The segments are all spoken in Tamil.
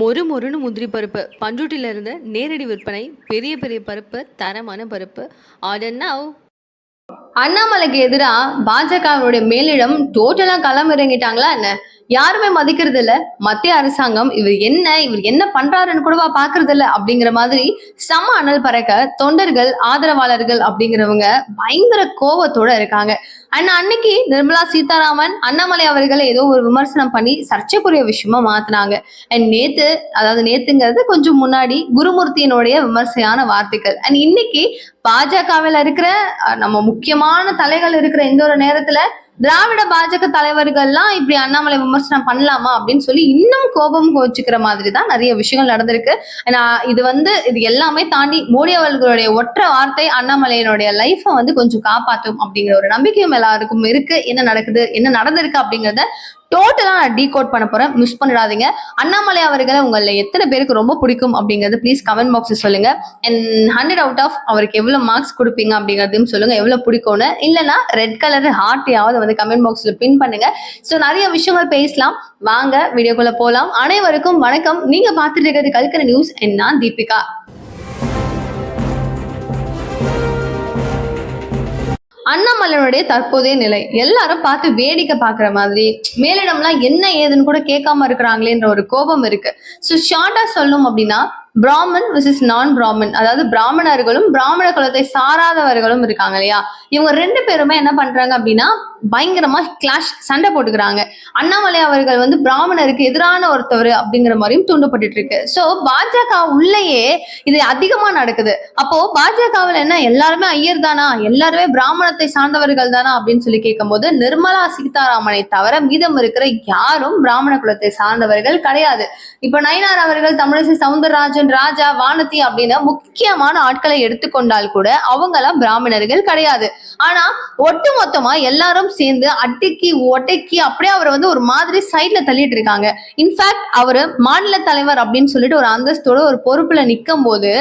மொறு மொறுன்னு முந்திரி பருப்பு. பண்ருட்டில இருந்து நேரடி விற்பனை பெரிய பெரிய பருப்பு தரமான பருப்பு. ஆர்டர் அண்ணாமலைக்கு எதிராக பாஜகவுடைய மேலிடம் டோட்டலாக களம் இறங்கிட்டாங்களா என்ன? யாருமே மதிக்கிறது இல்ல மத்திய அரசாங்கம் இவர் என்ன இவர் என்ன பண்றாருன்னு கூடவா பாக்குறது இல்ல அப்படிங்கிற மாதிரி சம அனல் பறக்க தொண்டர்கள் ஆதரவாளர்கள் அப்படிங்கிறவங்க பயங்கர கோவத்தோட இருக்காங்க. அண்ட் அன்னைக்கு நிர்மலா சீதாராமன் அண்ணாமலை அவர்களை ஏதோ ஒரு விமர்சனம் பண்ணி சர்ச்சைக்குரிய விஷயமா மாத்தினாங்க. அண்ட் நேத்து அதாவது நேத்துங்கிறது கொஞ்சம் முன்னாடி குருமூர்த்தியினுடைய விமர்சையான வார்த்தைகள். அண்ட் இன்னைக்கு பாஜகவில் இருக்கிற நம்ம முக்கியமான தலைகள் இருக்கிற இந்த ஒரு நேரத்துல திராவிட பாஜக தலைவர்கள்லாம் இப்படி அண்ணாமலை விமர்சனம் பண்ணலாமா அப்படின்னு சொல்லி இன்னும் கோபம் கோச்சுக்கிற மாதிரி தான் நிறைய விஷயங்கள் நடந்திருக்கு. ஏன்னா இது வந்து இது எல்லாமே தாண்டி மோடி அவர்களுடைய ஒற்றை வார்த்தை அண்ணாமலையினுடைய லைஃப்பை வந்து கொஞ்சம் காப்பாற்றும் அப்படிங்கிற ஒரு நம்பிக்கையும் எல்லாருக்கும் இருக்கு. என்ன நடக்குது என்ன நடந்திருக்கு அப்படிங்கிறத டோட்டலாக நான் டீகோட் பண்ண போகிறேன் மிஸ் பண்ணிடாதீங்க. அண்ணாமலை அவர்களை உங்களை எத்தனை பேருக்கு ரொம்ப பிடிக்கும் அப்படிங்கிறது ப்ளீஸ் கமெண்ட் பாக்ஸில் சொல்லுங்கள் அண்ட் ஹண்ட்ரட் அவுட் ஆஃப் அவருக்கு எவ்வளோ மார்க்ஸ் கொடுப்பீங்க அப்படிங்கிறதையும் சொல்லுங்கள் எவ்வளோ பிடிக்கும்னு. இல்லைன்னா ரெட் கலர் ஹார்ட்டையாவது வந்து கமெண்ட் பாக்ஸில் பின் பண்ணுங்க. ஸோ நிறைய விஷயங்கள் பேசலாம். வாங்க வீடியோக்குள்ளே போகலாம் அனைவருக்கும் வணக்கம். நீங்கள் பார்த்துட்டு இருக்கிறது கல்கரை நியூஸ் என்ன தீபிகா. அண்ணாமலையனுடைய தற்போதைய நிலை. எல்லாரும் பார்த்து வேடிக்கை பாக்குற மாதிரி மேலிடம்லாம் என்ன ஏதுன்னு கூட கேட்காம இருக்கிறாங்களேன்ற ஒரு கோபம் இருக்கு. ஸோ ஷார்ட்டா சொல்லணும் அப்படின்னா பிராமன் விசஸ் நான் பிராமன் அதாவது பிராமணர்களும் பிராமண குலத்தை சாராதவர்களும் இருக்காங்க இல்லையா? இவங்க ரெண்டு பேருமே என்ன பண்றாங்க அப்படின்னா பயங்கரமா கிளாஷ் சண்டை போட்டுக்கிறாங்க. அண்ணாமலை அவர்கள் வந்து பிராமணருக்கு எதிரான ஒருத்தவர் அப்படிங்கிற மாதிரியும் தூண்டப்பட்டு இருக்கு சோ பாஜக உள்ளேயே இது அதிகமா நடக்குது. அப்போ பாஜகவில் என்ன? எல்லாருமே ஐயர் தானா? எல்லாருமே பிராமணத்தை சார்ந்தவர்கள் தானா? அப்படின்னு சொல்லி கேட்கும்போது நிர்மலா சீதாராமனை தவிர மீதம் இருக்கிற யாரும் பிராமண குலத்தை சார்ந்தவர்கள் கிடையாது. இப்ப நயினார் அவர்கள் தமிழிசை சவுந்தரராஜன் ராஜா வானதி அப்படின்னு முக்கியமான ஆட்களை எடுத்துக்கொண்டால் கூட அவங்கெல்லாம் பிராமணர்கள் கிடையாது. ஆனா ஒட்டு மொத்தமா எல்லாம் சேர்ந்து அட்டிக்கி ஒட்டைக்கி அப்படியே அவரை வந்து ஒரு மாதிரி சைட்ல தள்ளிட்டு இருக்காங்க. இன்ஃபேக்ட் அவரு மாநில தலைவர் அப்படின்னு சொல்லிட்டு ஒரு அந்தஸ்தோட ஒரு பொறுப்புல நிக்கும் போது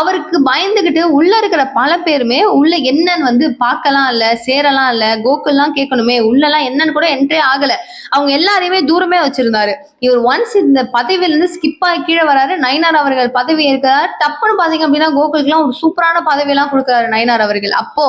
அவருக்கு பயந்துகிட்டு உள்ள இருக்கிற பல பேருமே உள்ள என்னன்னு வந்து பார்க்கலாம் இல்ல சேரலாம் இல்ல கோகுல்லாம் கேட்கணுமே உள்ளலாம் என்னன்னு கூட என்ட்ரே ஆகல. அவங்க எல்லாரையுமே தூரமே வச்சிருந்தாரு. இவர் ஒன்ஸ் இந்த பதவியில இருந்து ஸ்கிப் ஆகி கீழே வராரு. நயனார் அவர்கள் பதவி இருக்கிறார் டப்புன்னு பாத்தீங்க அப்படின்னா கோகுலுக்குலாம் ஒரு சூப்பரான பதவி எல்லாம் கொடுக்குறாரு நயனார் அவர்கள். அப்போ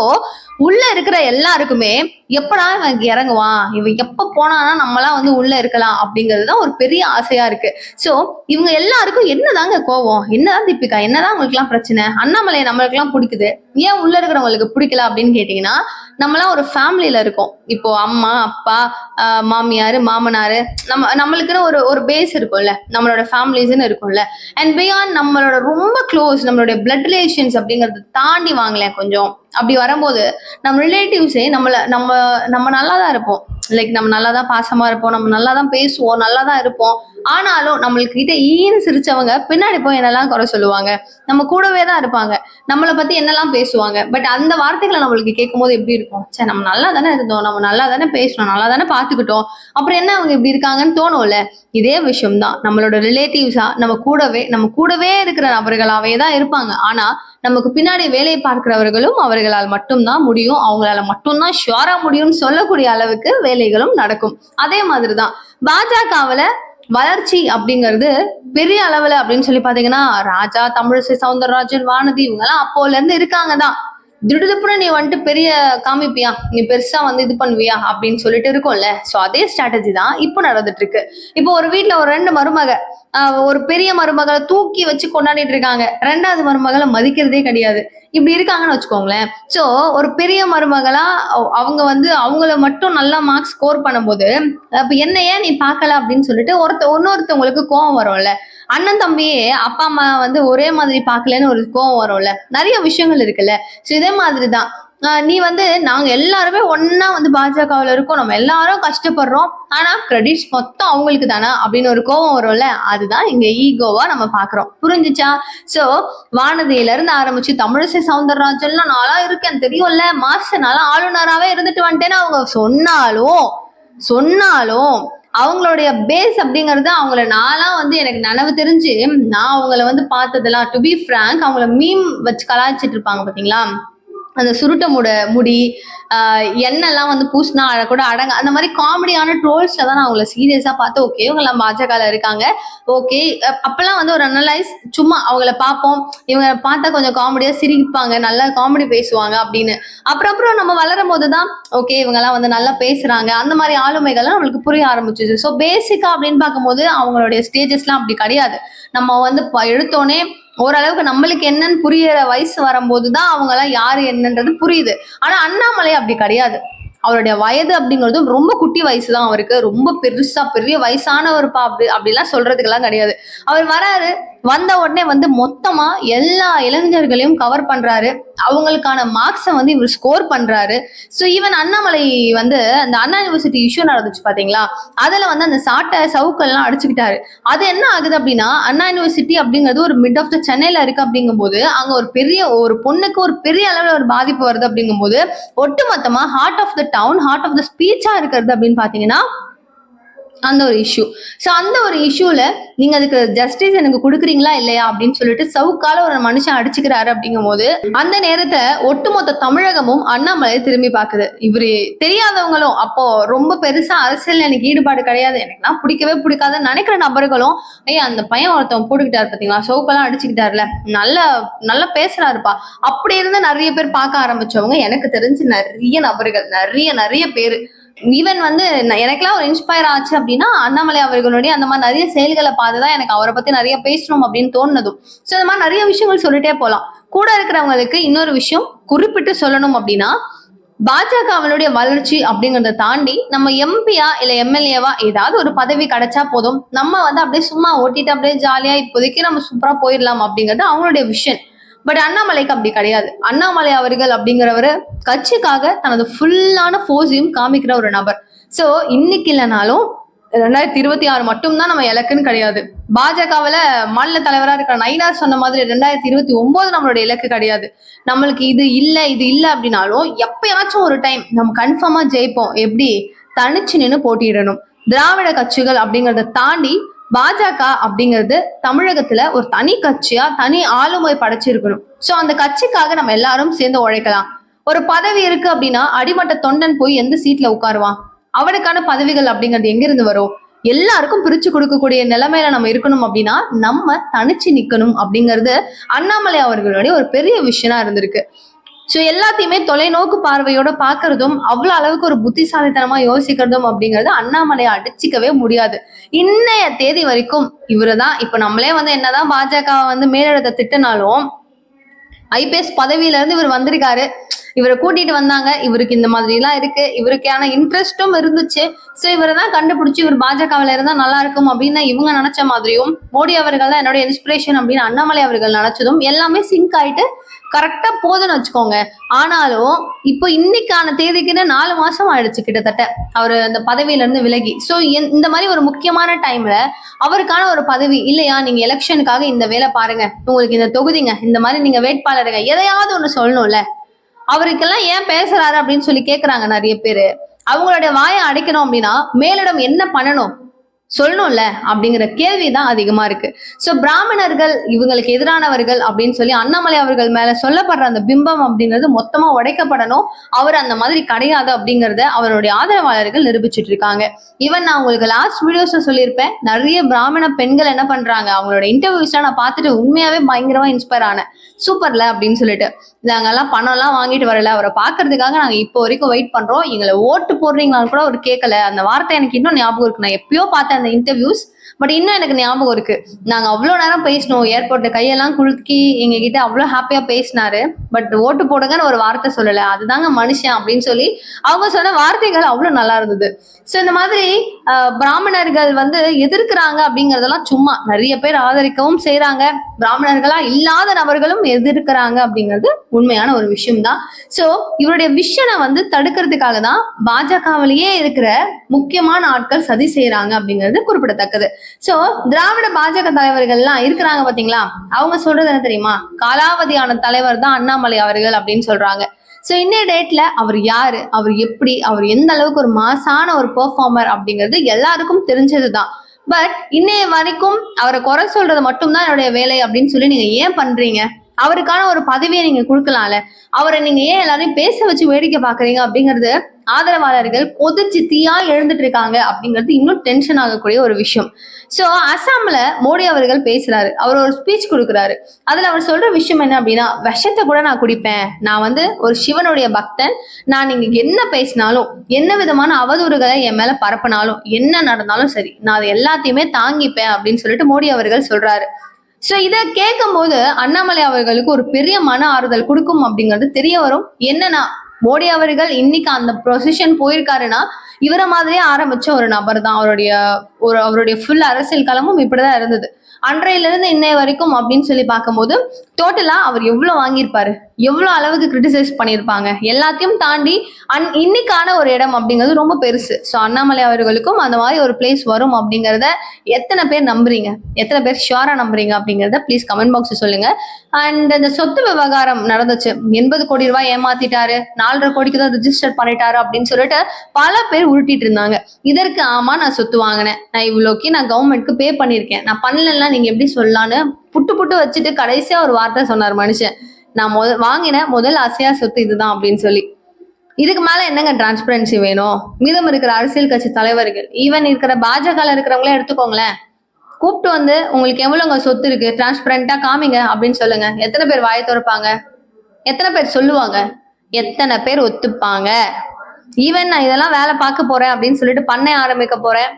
உள்ள இருக்கிற எல்லாருக்குமே எப்படா இவன் இறங்குவான். இவன் எப்ப போனானா நம்மளாம் வந்து உள்ள இருக்கலாம் அப்படிங்கிறது தான் ஒரு பெரிய ஆசையா இருக்கு. சோ இவங்க எல்லாருக்கும் என்னதாங்க கோவம்? என்னதான் தீபிகா? என்னதான் உங்களுக்கு எல்லாம் பிரச்சனை? அண்ணாமலையை நம்மளுக்கு எல்லாம் பிடிக்குது. ஏன் உள்ள இருக்கிறவங்களுக்கு பிடிக்கல அப்படின்னு கேட்டீங்கன்னா நம்மளாம் ஒரு ஃபேமிலியில இருக்கோம். இப்போ அம்மா அப்பா மாமியாரு மாமியார் மாமனார் நம்ம நம்மளுக்குன்னு ஒரு ஒரு பேஸ் இருக்கும்ல. நம்மளோட ஃபேமிலிஸ்ன்னு இருக்கும்ல. அண்ட் பியாண்ட் நம்மளோட ரொம்ப க்ளோஸ் நம்மளுடைய பிளட் ரிலேஷன்ஸ் அப்படிங்கறத தாண்டி வாங்கலேன் கொஞ்சம். அப்படி வரும்போது நம்ம ரிலேட்டிவ்ஸே நம்மளை நம்ம நம்ம நல்லா தான் இருப்போம். லைக் நம்ம நல்லா தான் பாசமா இருப்போம். நம்ம நல்லா தான் பேசுவோம். நல்லா தான் இருப்போம். ஆனாலும் நம்மளுக்கு கிட்ட ஈன்னு சிரிச்சவங்க பின்னாடி போய் என்னெல்லாம் குறை சொல்லுவாங்க? நம்ம கூடவே தான் இருப்பாங்க. நம்மளை பத்தி என்னெல்லாம் பேசுவாங்க? பட் அந்த வார்த்தைகளை நம்மளுக்கு கேட்கும் போது எப்படி இருக்கும்? சரி நம்ம நல்லா தானே இருந்தோம். நம்ம நல்லா தானே பேசணும் நல்லா தானே பார்த்துக்கிட்டோம். அப்புறம் என்ன அவங்க இப்படி இருக்காங்கன்னு தோணும்ல? இதே விஷயம் தான் நம்மளோட ரிலேட்டிவ்ஸா நம்ம கூடவே நம்ம கூடவே இருக்கிற நபர்களாவே தான் இருப்பாங்க. ஆனா நமக்கு பின்னாடி வேலை பார்க்கிறவர்களும் அவர்களால் மட்டும்தான் முடியும். அவங்களால மட்டும்தான் ஷுவரா முடியும்னு சொல்லக்கூடிய அளவுக்கு வேலைகளும் நடக்கும். அதே மாதிரிதான் பாஜகவில் வளர்ச்சி அப்படிங்கிறது பெரிய அளவுல அப்படின்னு சொல்லி பாத்தீங்கன்னா ராஜா தமிழிசை சவுந்தரராஜன் வானதி இவங்க எல்லாம் அப்போல இருந்து இருக்காங்க தான் திடுதுப்புன நீ வந்துட்டு பெரிய காமிப்பியா? நீ பெருசா வந்து இது பண்ணுவியா? அப்படின்னு சொல்லிட்டு இருக்கும்ல. சோ அதே ஸ்ட்ராட்டஜி தான் இப்போ நடந்துட்டு இருக்கு. இப்போ ஒரு வீட்டுல ஒரு ரெண்டு மருமக ஒரு பெரிய மருமகளை தூக்கி வச்சு கொண்டாடிட்டு இருக்காங்க. ரெண்டாவது மருமகளை மதிக்கிறதே கிடையாது. இப்படி இருக்காங்கன்னு வச்சுக்கோங்களேன். ஸோ ஒரு பெரிய மருமகளா அவங்க வந்து அவங்கள மட்டும் நல்லா மார்க்ஸ் ஸ்கோர் பண்ணும்போது அப்ப என்ன ஏன் நீ பார்க்கல அப்படின்னு சொல்லிட்டு ஒருத்த இன்னொருத்தவங்களுக்கு கோவம் வரும்ல. அண்ணன் தம்பியே அப்பா அம்மா வந்து ஒரே மாதிரி பார்க்கலன்னு ஒரு கோவம் வரும்ல. நிறைய விஷயங்கள் இருக்குல்ல. ஸோ இதே மாதிரி தான் நீ வந்து நாங்க எல்லாருமே ஒன்னா வந்து பாஜகவுல இருக்கோம். நம்ம எல்லாரும் கஷ்டப்படுறோம். ஆனா கிரெடிட்ஸ் மொத்தம் அவங்களுக்கு தானே அப்படின்னு ஒரு கோவம் வரும்ல? அதுதான் இங்க ஈகோவா நம்ம பாக்குறோம். புரிஞ்சுச்சா? சோ வானதியில இருந்து ஆரம்பிச்சு தமிழிசை சவுந்தரராஜன்லாம் நாளா இருக்கேன் தெரியும்ல? மாச நாளா ஆளுநராவே இருந்துட்டு வந்துட்டேன்னு அவங்க சொன்னாலும் சொன்னாலும் அவங்களுடைய பேஸ் அப்படிங்கிறது அவங்கள நான்லாம் வந்து எனக்கு நனவு தெரிஞ்சு நான் அவங்கள வந்து பார்த்ததெல்லாம் டு பி ஃப்ராங்க் அவங்கள மீம் வச்சு கலாய்ச்சிட்டு இருப்பாங்க பாத்தீங்களா? அந்த சுருட்ட முட முடி எண்ணெய்லாம் வந்து பூசினா கூட அடங்க அந்த மாதிரி காமெடியான ட்ரோல்ஸ்ல தான் நான் அவங்கள சீரியஸா பார்த்து ஓகே இவங்கெல்லாம் பாஜகல இருக்காங்க. ஓகே அப்பெல்லாம் வந்து ஒரு அனலைஸ் சும்மா அவங்கள பார்ப்போம். இவங்க பார்த்தா கொஞ்சம் காமெடியா சிரிப்பாங்க நல்லா காமெடி பேசுவாங்க அப்படின்னு. அப்புறம் அப்புறம் நம்ம வளரும் போது தான் ஓகே இவங்கெல்லாம் வந்து நல்லா பேசுறாங்க. அந்த மாதிரி ஆளுமைகள்லாம் நம்மளுக்கு புரிய ஆரம்பிச்சிச்சு. ஸோ பேசிக்கா அப்படின்னு பார்க்கும்போது அவங்களுடைய ஸ்டேஜஸ்லாம் அப்படி கிடையாது. நம்ம வந்து ப- ஓரளவுக்கு நம்மளுக்கு என்னன்னு புரியற வயசு வரும்போது தான் அவங்கெல்லாம் யாரு என்னன்றது புரியுது. ஆனா அண்ணாமலை அப்படி கிடையாது. அவருடைய வயது அப்படிங்கிறது ரொம்ப குட்டி வயசு தான் அவருக்கு. ரொம்ப பெருசா பெரிய வயசானவர்ப்பா அப்படி அப்படிலாம் சொல்றதுக்கெல்லாம் கிடையாது. அவர் வராரு வந்த உடனே வந்து மொத்தமா எல்லா இளைஞர்களையும் கவர் பண்றாரு. அவங்களுக்கான மார்க்ஸை வந்து இவர் ஸ்கோர் பண்றாரு. ஸோ ஈவன் அண்ணாமலை வந்து அந்த அண்ணா யூனிவர்சிட்டி இஷ்யூ நடந்துச்சு பாத்தீங்களா? அதுல வந்து அந்த சாட்டை சவுக்கள்லாம் அடிச்சுக்கிட்டாரு. அது என்ன ஆகுது அப்படின்னா அண்ணா யூனிவர்சிட்டி அப்படிங்கிறது ஒரு மிட் ஆஃப் த சென்னையில இருக்கு அப்படிங்கும்போது அங்க ஒரு பெரிய ஒரு பொண்ணுக்கு ஒரு பெரிய அளவில் ஒரு பாதிப்பு வருது அப்படிங்கும்போது ஒட்டுமொத்தமா heart of the town heart of the ஸ்பீச்சா இருக்கிறது அப்படின்னு பாத்தீங்கன்னா அந்த ஒரு இஷ்யூ ஸோ அந்த ஒரு இஷ்யூல நீங்க அதுக்கு ஜஸ்டிஸ் எனக்கு கொடுக்குறீங்களா இல்லையா அப்படின்னு சொல்லிட்டு சவுக்கால ஒரு மனுஷன் அடிச்சுக்கிறாரு அப்படிங்கும்போது அந்த நேரத்தை ஒட்டுமொத்த தமிழகமும் அண்ணாமலை திரும்பி பார்க்குது இவரு தெரியாதவங்களும் அப்போ ரொம்ப பெருசா அரசியல் எனக்கு ஈடுபாடு கிடையாது. எனக்குலாம் பிடிக்கவே பிடிக்காதுன்னு நினைக்கிற நபர்களும் ஐயா அந்த பையன் ஒருத்தன் போட்டுக்கிட்டாரு பாத்தீங்களா? சவுக்கெல்லாம் அடிச்சுக்கிட்டாருல. நல்லா நல்லா பேசுறாருப்பா. அப்படி இருந்து நிறைய பேர் பார்க்க ஆரம்பிச்சவங்க எனக்கு தெரிஞ்சு நிறைய நபர்கள் நிறைய நிறைய பேர். ஈவன் வந்து ந- எனக்கெல்லாம் ஒரு இன்ஸ்பயர் ஆச்சு அப்படின்னா அண்ணாமலை அவர்களுடைய அந்த மாதிரி நிறைய செயல்களை பார்த்து தான் எனக்கு அவரை பத்தி நிறைய பேசணும் அப்படின்னு தோணுனதும். ஸோ இந்த மாதிரி நிறைய விஷயங்கள் சொல்லிட்டே போகலாம் கூட இருக்கிறவங்களுக்கு இன்னொரு விஷயம் குறிப்பிட்டு சொல்லணும் அப்படின்னா பாஜகவினுடைய வளர்ச்சி அப்படிங்கறத தாண்டி நம்ம எம்பியா இல்ல எம்எல்ஏவா ஏதாவது ஒரு பதவி கிடைச்சா போதும். நம்ம வந்து அப்படியே சும்மா ஓட்டிட்டு அப்படியே ஜாலியா இப்போதைக்கு நம்ம சூப்பரா போயிடலாம் அப்படிங்கிறது அவங்களுடைய விஷன் பட் அண்ணாமலைக்கு அப்படி கிடையாது. அண்ணாமலை அவர்கள் அப்படிங்கிறவரு கட்சிக்காக தனது ஃபுல்லான ஃபோர்ஸையும் காமிக்கிற ஒரு நபர். ஸோ இன்னைக்கு இல்லைனாலும் ரெண்டாயிரத்தி இருபத்தி ஆறு மட்டும்தான் நம்ம இலக்குன்னு கிடையாது. பாஜகவில் மாநில தலைவராக இருக்கிற நைனார் சொன்ன மாதிரி ரெண்டாயிரத்தி இருபத்தி ஒன்பது நம்மளுடைய இலக்கு கிடையாது. நம்மளுக்கு இது இல்லை இது இல்லை அப்படின்னாலும் எப்பயாச்சும் ஒரு டைம் நம்ம கன்ஃபார்மாக ஜெயிப்போம். எப்படி? தனிச்சு நின்று போட்டியிடணும். திராவிட கட்சிகள் அப்படிங்கிறத தாண்டி பாஜக அப்படிங்கிறது தமிழகத்துல ஒரு தனி கட்சியா தனி ஆளுமை படைச்சிருக்கணும். சோ அந்த கட்சிக்காக நம்ம எல்லாரும் சேர்ந்து உழைக்கலாம். ஒரு பதவி இருக்கு அப்படின்னா அடிமட்ட தொண்டன் போய் எந்த சீட்ல உட்காருவான்? அவனுக்கான பதவிகள் அப்படிங்கிறது எங்கிருந்து வரும்? எல்லாருக்கும் பிரிச்சு கொடுக்கக்கூடிய நிலைமையில நம்ம இருக்கணும் அப்படின்னா நம்ம தனிச்சு நிக்கணும் அப்படிங்கிறது அண்ணாமலை அவர்களுடைய ஒரு பெரிய விஷயமா இருந்திருக்கு. ஸோ எல்லாத்தையுமே தொலைநோக்கு பார்வையோட பார்க்கறதும் அவ்வளோ அளவுக்கு ஒரு புத்திசாலித்தனமா யோசிக்கிறதும் அப்படிங்கிறது அண்ணாமலையை அடிச்சிக்கவே முடியாது. இன்னைய தேதி வரைக்கும் இவரு தான். இப்போ நம்மளே வந்து என்னதான் பாஜக வந்து மேலிடத்தை திட்டினாலும் ஐபிஎஸ் பதவியில இருந்து இவர் வந்திருக்காரு. இவரை கூட்டிட்டு வந்தாங்க. இவருக்கு இந்த மாதிரி எல்லாம் இருக்கு. இவருக்கான இன்ட்ரெஸ்டும் இருந்துச்சு. ஸோ இவரை தான் கண்டுபிடிச்சி இவர் பாஜகவில் இருந்தா நல்லா இருக்கும் அப்படின்னு இவங்க நினைச்ச மாதிரியும் மோடி அவர்கள் தான் என்னோட இன்ஸ்பிரேஷன் அப்படின்னு அண்ணாமலை அவர்கள் நினைச்சதும் எல்லாமே சிங்க் ஆயிட்டு கரெக்டா போதுன்னு வச்சுக்கோங்க. ஆனாலும் இப்போ இன்னைக்கான தேதிக்குன்னு நாலு மாசம் ஆயிடுச்சு கிட்டத்தட்ட. அவர் அந்த பதவியில இருந்து விலகி. ஸோ இந்த மாதிரி ஒரு முக்கியமான டைம்ல அவருக்கான ஒரு பதவி இல்லையா? நீங்க எலெக்ஷனுக்காக இந்த வேலை பாருங்க. உங்களுக்கு இந்த தொகுதிங்க இந்த மாதிரி நீங்க வேட்பாளருங்க எதையாவது ஒண்ணு சொல்லணும்ல. அவருக்கெல்லாம் ஏன் பேசுறாரு அப்படின்னு சொல்லி கேக்குறாங்க நிறைய பேரு. அவங்களுடைய வாயை அடைக்கணும் அப்படின்னா மேலிடம் என்ன பண்ணணும்? சொல்லணும்ல அப்படிங்கிற கேள்வி தான் அதிகமா இருக்கு. ஸோ பிராமணர்கள் இவங்களுக்கு எதிரானவர்கள் அப்படின்னு சொல்லி அண்ணாமலை அவர்கள் மேல சொல்லப்படுற அந்த பிம்பம் அப்படிங்கிறது மொத்தமா உடைக்கப்படணும். அவர் அந்த மாதிரி கிடையாது அப்படிங்கிறத அவருடைய ஆதரவாளர்கள் நிரூபிச்சிட்டு இருக்காங்க. ஈவன் நான் உங்களுக்கு லாஸ்ட் வீடியோஸ்ல சொல்லியிருப்பேன். நிறைய பிராமண பெண்கள் என்ன பண்றாங்க? அவங்களோட இன்டர்வியூஸ்லாம் நான் பார்த்துட்டு உண்மையாவே பயங்கரமா இன்ஸ்பயர் ஆனேன். சூப்பர்ல அப்படின்னு சொல்லிட்டு. நாங்கெல்லாம் பணம்லாம் வாங்கிட்டு வரல. அவரை பார்க்கறதுக்காக நாங்க இப்போ வரைக்கும் வெயிட் பண்றோம். எங்களை ஓட்டு போடுறீங்களான்னு கூட அவர் கேட்கல அந்த வார்த்தை எனக்கு இன்னும் ஞாபகம் இருக்கு. நான் எப்பயோ பார்த்தேன் அந்த இன்டர்வியூஸ் பட் இன்னும் எனக்கு ஞாபகம் இருக்கு. நாங்க அவ்வளோ நேரம் பேசினோம் ஏர்போர்ட் கையெல்லாம் குலுக்கி எங்க கிட்ட அவ்வளோ ஹாப்பியா பேசினாரு. பட் ஓட்டு போடுங்கன்னு ஒரு வார்த்தை சொல்லல. அதுதாங்க மனுஷன் அப்படின்னு சொல்லி அவங்க சொன்ன வார்த்தைகள் அவ்வளோ நல்லா இருந்தது. ஸோ இந்த மாதிரி பிராமணர்கள் வந்து எதிர்க்கிறாங்க அப்படிங்கறதெல்லாம் சும்மா நிறைய பேர் ஆதரிக்கவும் செய்யறாங்க பிராமணர்களா இல்லாத நபர்களும் எதிர்க்கிறாங்க அப்படிங்கிறது உண்மையான ஒரு விஷயம் தான் ஸோ இவருடைய விஷனை வந்து தடுக்கிறதுக்காக தான் பாஜகவிலேயே இருக்கிற முக்கியமான ஆட்கள் சதி செய்யறாங்க அப்படிங்கிறது குறிப்பிடத்தக்கது. சோ திராவிட பாஜக தலைவர்கள்லாம் இருக்கிறாங்க பாத்தீங்களா அவங்க சொல்றது என்ன தெரியுமா? காலாவதியான தலைவர் தான் அண்ணாமலை அவர்கள் அப்படின்னு சொல்றாங்க. ஸோ இன்னைய டேட்ல அவர் யாரு? அவர் எப்படி? அவர் எந்த அளவுக்கு ஒரு மாசான ஒரு பெர்ஃபார்மர் அப்படிங்கிறது எல்லாருக்கும் தெரிஞ்சதுதான். பட் இன்னைய வரைக்கும் அவரை குறை சொல்றது மட்டும்தான் என்னுடைய வேலை அப்படின்னு சொல்லி நீங்க ஏன் பண்றீங்க? அவருக்கான ஒரு பதவியை நீங்க கொடுக்கலாம்ல. அவரை நீங்க ஏன் எல்லாரையும் பேச வச்சு வேடிக்கை பாக்குறீங்க அப்படிங்கிறது ஆதரவாளர்கள் கொதிச்சு தீயா எழுந்துட்டு இருக்காங்க அப்படிங்கிறது இன்னும் டென்ஷன் ஆகக்கூடிய ஒரு விஷயம். சோ அசாம்ல மோடி அவர்கள் பேசுறாரு. அவர் ஒரு ஸ்பீச் கொடுக்குறாரு. அதுல அவர் சொல்ற விஷயம் என்ன அப்படின்னா விஷத்தை கூட நான் குடிப்பேன். நான் வந்து ஒரு சிவனுடைய பக்தன். நான் நீங்க என்ன பேசினாலும் என்ன விதமான அவதூறுகளை என் மேல பரப்பினாலும் என்ன நடந்தாலும் சரி நான் அதை எல்லாத்தையுமே தாங்கிப்பேன் அப்படின்னு சொல்லிட்டு மோடி அவர்கள் சொல்றாரு. சோ இத கேட்கும்போது அண்ணாமலை அவர்களுக்கு ஒரு பெரிய மன ஆறுதல் கொடுக்கும் அப்படிங்கிறது தெரிய வரும். என்னன்னா மோடி அவர்கள் இன்னைக்கு அந்த பொசிஷன் போயிருக்காருன்னா இவரை மாதிரியே ஆரம்பிச்ச ஒரு நபர் தான் அவருடைய ஒரு அவருடைய ஃபுல் அரசியல் களமும் இப்படிதான் இருந்தது. அன்றையில இருந்து இன்னைய வரைக்கும் அப்படின்னு சொல்லி பார்க்கும்போது டோட்டலா அவர் எவ்வளவு வாங்கியிருப்பாரு? எவ்வளவு அளவுக்கு கிரிட்டிசைஸ் பண்ணியிருப்பாங்க? எல்லாத்தையும் தாண்டி அன் இன்னைக்கான ஒரு இடம் அப்படிங்கிறது ரொம்ப பெருசு. ஸோ அண்ணாமலை அவர்களுக்கும் அந்த மாதிரி ஒரு பிளேஸ் வரும் அப்படிங்கிறத எத்தனை பேர் நம்புறீங்க? எத்தனை பேர் ஷியோரா நம்புறீங்க அப்படிங்கிறத ப்ளீஸ் கமெண்ட் பாக்ஸ் சொல்லுங்க. அண்ட் இந்த சொத்து விவகாரம் நடந்துச்சு. எண்பது கோடி ரூபாய் ஏமாத்திட்டாரு. நாலரை கோடிக்கு தான் ரிஜிஸ்டர் பண்ணிட்டாரு அப்படின்னு சொல்லிட்டு பல பேர் உருட்டிட்டு இருந்தாங்க. இதற்கு ஆமா நான் சொத்து வாங்கினேன். நான் இவ்வளோக்கு நான் கவர்மெண்ட்க்கு பே பண்ணியிருக்கேன். நான் பண்ணலாம் நீங்க எப்படி சொல்லலான்னு புட்டு புட்டு வச்சுட்டு கடைசியா ஒரு வார்த்தை சொன்னார் மனுஷன். நான் முத வாங்கின முதல் ஆசையா சொத்து இதுதான் அப்படின்னு சொல்லி. இதுக்கு மேல என்னங்க டிரான்ஸ்பரன்சி வேணும்? மீதம் இருக்கிற அரசியல் கட்சி தலைவர்கள் ஈவன் இருக்கிற பாஜக இருக்கிறவங்களே எடுத்துக்கோங்களேன். கூப்பிட்டு வந்து உங்களுக்கு எவ்வளவுங்க சொத்து இருக்கு? டிரான்ஸ்பரண்டா காமிங்க அப்படின்னு சொல்லுங்க. எத்தனை பேர் வாயை திறப்பாங்க? எத்தனை பேர் சொல்லுவாங்க? எத்தனை பேர் ஒத்துப்பாங்க? ஈவன் நான் இதெல்லாம் வேலை பார்க்க போறேன் அப்படின்னு சொல்லிட்டு பண்ணை ஆரம்பிக்க போறேன்.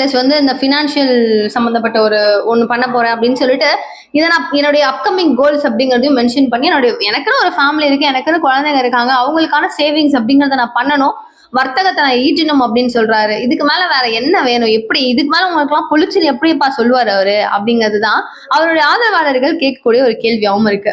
ப்ளஸ் வந்து இந்த ஃபினான்ஷியல் சம்மந்தப்பட்ட ஒரு ஒன்று பண்ண போறேன் அப்படின்னு சொல்லிட்டு இதை நான் என்னுடைய அப்கமிங் கோல்ஸ் அப்படிங்கிறதையும் மென்ஷன் பண்ணி என்னுடைய எனக்குன்னு ஒரு ஃபேமிலி இருக்கு எனக்குன்னு குழந்தைங்க இருக்காங்க அவங்களுக்கான சேவிங்ஸ் அப்படிங்கிறத நான் பண்ணணும் வர்த்தகத்தை நான் ஈட்டணும் அப்படின்னு சொல்றாரு. இதுக்கு மேல வேற என்ன வேணும்? எப்படி? இதுக்கு மேல உங்களுக்கு எல்லாம் புளிச்சல் எப்படிப்பா சொல்லுவாரு அவரு? அப்படிங்கிறது தான் அவருடைய ஆதரவாளர்கள் கேட்கக்கூடிய ஒரு கேள்வியாகவும் இருக்கு.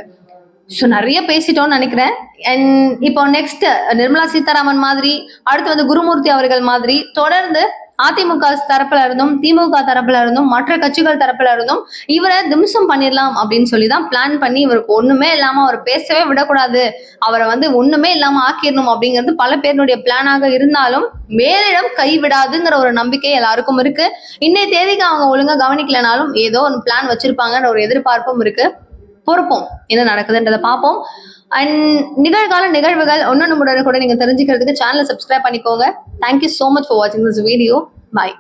ஸோ நிறைய பேசிட்டோம்னு நினைக்கிறேன். அண்ட் இப்போ நெக்ஸ்ட் நிர்மலா சீதாராமன் மாதிரி அடுத்து வந்து குருமூர்த்தி அவர்கள் மாதிரி தொடர்ந்து அதிமுக தரப்புல இருந்தும் திமுக தரப்புல இருந்தும் மற்ற கட்சிகள் தரப்புல இருந்தும் இவரை திம்சம் பண்ணிடலாம் அப்படின்னு சொல்லி தான் பிளான் பண்ணி இவருக்கு ஒண்ணுமே இல்லாம அவர் பேசவே விடக்கூடாது. அவரை வந்து ஒண்ணுமே இல்லாம ஆக்கிடணும் அப்படிங்கிறது பல பேருடைய பிளானாக இருந்தாலும் மேலிடம் கைவிடாதுங்கிற ஒரு நம்பிக்கை எல்லாருக்கும் இருக்கு. இன்னைய தேதிக்கு அவங்க ஒழுங்கா கவனிக்கலனாலும் ஏதோ ஒரு பிளான் வச்சிருப்பாங்கன்ற ஒரு எதிர்பார்ப்பும் இருக்கு. பொறுப்போம். என்ன நடக்குதுன்றதை பார்ப்போம். அண்ட் நிகழ்கால நிகழ்வுகள் ஒன்னொன்று முறை கூட நீங்கள் தெரிஞ்சுக்கிறதுக்கு சேனலை சப்ஸ்கிரைப் பண்ணிக்கோங்க. Thank you so much for வாட்சிங் திஸ் வீடியோ பாய்